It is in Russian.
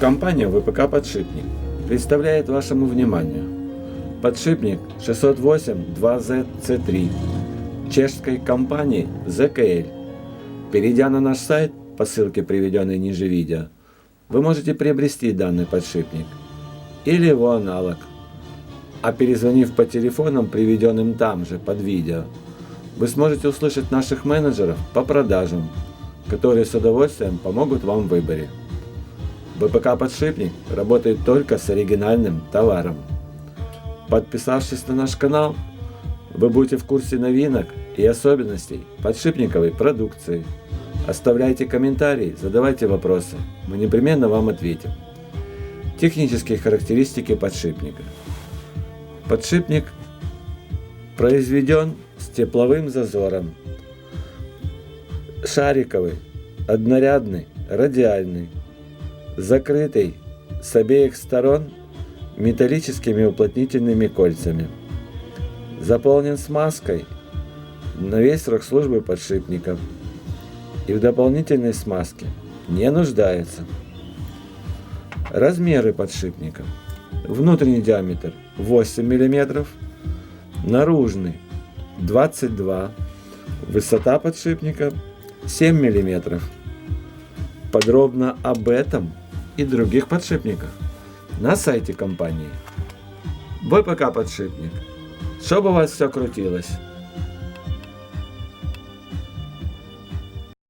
Компания ВПК «Подшипник» представляет вашему вниманию подшипник 608-2ZC3 чешской компании ZKL. Перейдя на наш сайт по ссылке, приведенной ниже видео, вы можете приобрести данный подшипник или его аналог. А перезвонив по телефонам, приведенным там же под видео, вы сможете услышать наших менеджеров по продажам, которые с удовольствием помогут вам в выборе. БПК «Подшипник» работает только с оригинальным товаром. Подписавшись на наш канал, вы будете в курсе новинок и особенностей подшипниковой продукции. Оставляйте комментарии, задавайте вопросы, мы непременно вам ответим. Технические характеристики подшипника. Подшипник произведен с тепловым зазором. Шариковый, однорядный, радиальный, закрытый с обеих сторон металлическими уплотнительными кольцами. Заполнен смазкой на весь срок службы подшипников и в дополнительной смазке не нуждается. Размеры подшипника. Внутренний диаметр 8 мм, наружный 22 Высота подшипника 7 мм. Подробно об этом и других подшипниках на сайте компании. ВПК подшипник. Щоб у вас все крутилось.